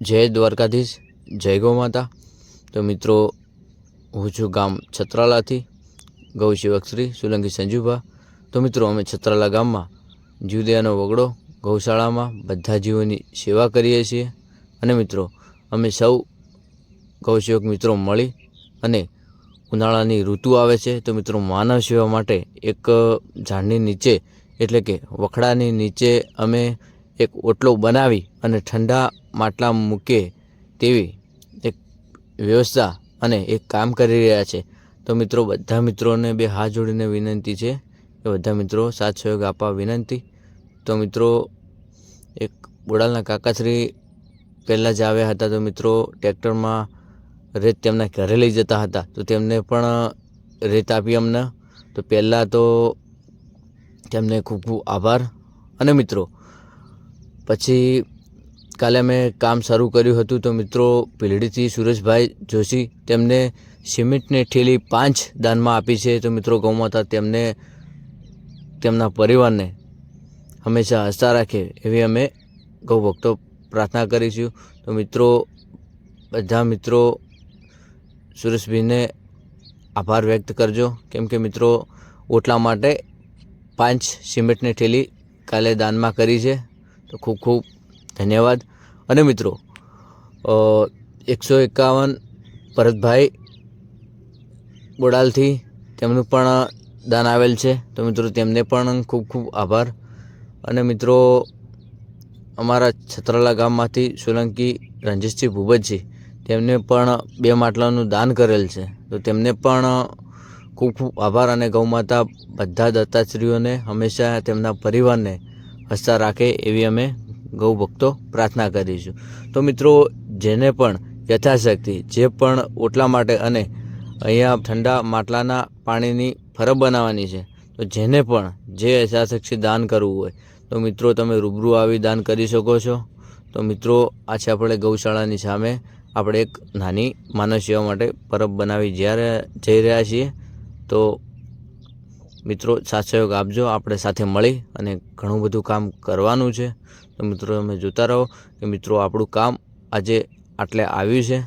જય દ્વારકાધીશ, જય ગૌ માતા. તો મિત્રો, હું છું ગામ છત્રાલાથી, ગૌ સેવક શ્રી સોલંકી સંજુભા. તો મિત્રો, અમે છત્રાલા ગામમાં જીવદયાનો વગડો, ગૌશાળામાં બધા જીવોની સેવા કરીએ છીએ. અને મિત્રો, અમે સૌ ગૌસેવક મિત્રો મળી અને ઉનાળાની ઋતુ આવે છે. તો મિત્રો, માનવ સેવા માટે એક ઝાડની નીચે, એટલે કે વખડાની નીચે અમે એક ઓટલો બનાવી અને ઠંડા માટલા મૂકે તેવી એક વ્યવસ્થા અને એક કામ કરી રહ્યા છે. તો મિત્રો, બધા મિત્રોને બે હાથ જોડીને વિનંતી છે કે બધા મિત્રો સાથ સહયોગ આપવા વિનંતી. તો મિત્રો, એક બોડાલના કાકાશ્રી પહેલાં જ આવ્યા હતા તો મિત્રો ટ્રેક્ટરમાં રેત તેમના ઘરે લઈ જતા હતા. તો તેમને પણ રેત આપી અમને. તો પહેલાં તો તેમને ખૂબ ખૂબ આભાર. અને મિત્રો પછી કાલે અમે કામ શરૂ કર્યું હતું તો મિત્રો પીલડીથી સુરેશભાઈ જોશી તેમને સિમેન્ટની ઠેલી પાંચ દાનમાં આપી છે. તો મિત્રો ગૌમાતા તેમને, તેમના પરિવારને હંમેશા હસતા રાખે એવી અમે ગૌ ભક્તો પ્રાર્થના કરીશું. તો મિત્રો, બધા મિત્રો સુરેશભાઈને આભાર વ્યક્ત કરજો. કેમ કે મિત્રો ઓટલા માટે પાંચ સિમેન્ટની ઠેલી કાલે દાનમાં કરી છે. તો ખૂબ ખૂબ ધન્યવાદ. અને મિત્રો એકસો એકાવન ભરતભાઈ બોડાલથી તેમનું પણ દાન આવેલ છે. તો મિત્રો, તેમને પણ ખૂબ ખૂબ આભાર. અને મિત્રો, અમારા છત્રાલા ગામમાંથી સોલંકી રંજીતસિંહ ભૂપતજી, તેમને પણ બે માટલાનું દાન કરેલ છે. તો તેમને પણ ખૂબ ખૂબ આભાર અને ગૌમાતા બધા દત્તાશ્રીઓને હંમેશા તેમના પરિવારને હસતા રાખે એવી અમે ગૌ ભક્તો પ્રાર્થના કરીશું. તો મિત્રો, જેને પણ યથાશક્તિ, જે પણ ઓટલા માટે અને અહીંયા ઠંડા માટલાના પાણીની ફરબ બનાવવાની છે, તો જેને પણ જે યથાશક્તિ દાન કરવું હોય, તો મિત્રો તમે રૂબરૂ આવી દાન કરી શકો છો. તો મિત્રો, આ આપણે ગૌશાળાની સામે આપણે એક નાની માનવ સેવા માટે પરબ બનાવી જ્યારે જઈ રહ્યા છીએ. તો મિત્રો, સાથ સહયોગ આપજો. આપણે સાથે મળી અને ઘણું બધું કામ કરવાનું છે. તો મિત્રો, તમે જોતા રહો કે મિત્રો, આપણું કામ આજે આટલે આવ્યું છે.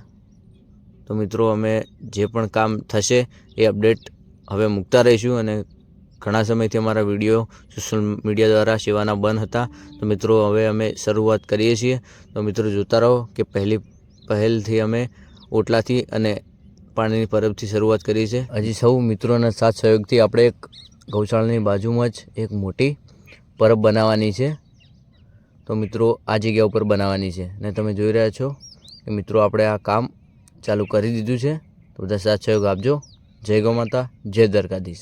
તો મિત્રો, અમે જે પણ કામ થશે એ અપડેટ હવે મૂકતા રહીશું અને ઘણા સમયથી અમારા વીડિયો સોશિયલ મીડિયા દ્વારા સેવાના બંધ હતા. તો મિત્રો, હવે અમે શરૂઆત કરીએ છીએ. તો મિત્રો, જોતા રહો કે પહેલી, પહેલથી અમે ઓટલાથી અને પાણીની પરબથી શરૂઆત કરી છે હજી સૌ મિત્રોના સાથ સહયોગથી આપણે એક ગૌશાળાની બાજુમાં જ એક મોટી પરબ બનાવવાની છે. તો મિત્રો, આ જગ્યા ઉપર બનાવવાની છે. ને તમે જોઈ રહ્યા છો કે મિત્રો, આપણે આ કામ ચાલુ કરી દીધું છે. તો બધા સાથ સહયોગ આપજો. જય ગૌ માતા, જય દ્વારકાધીશ.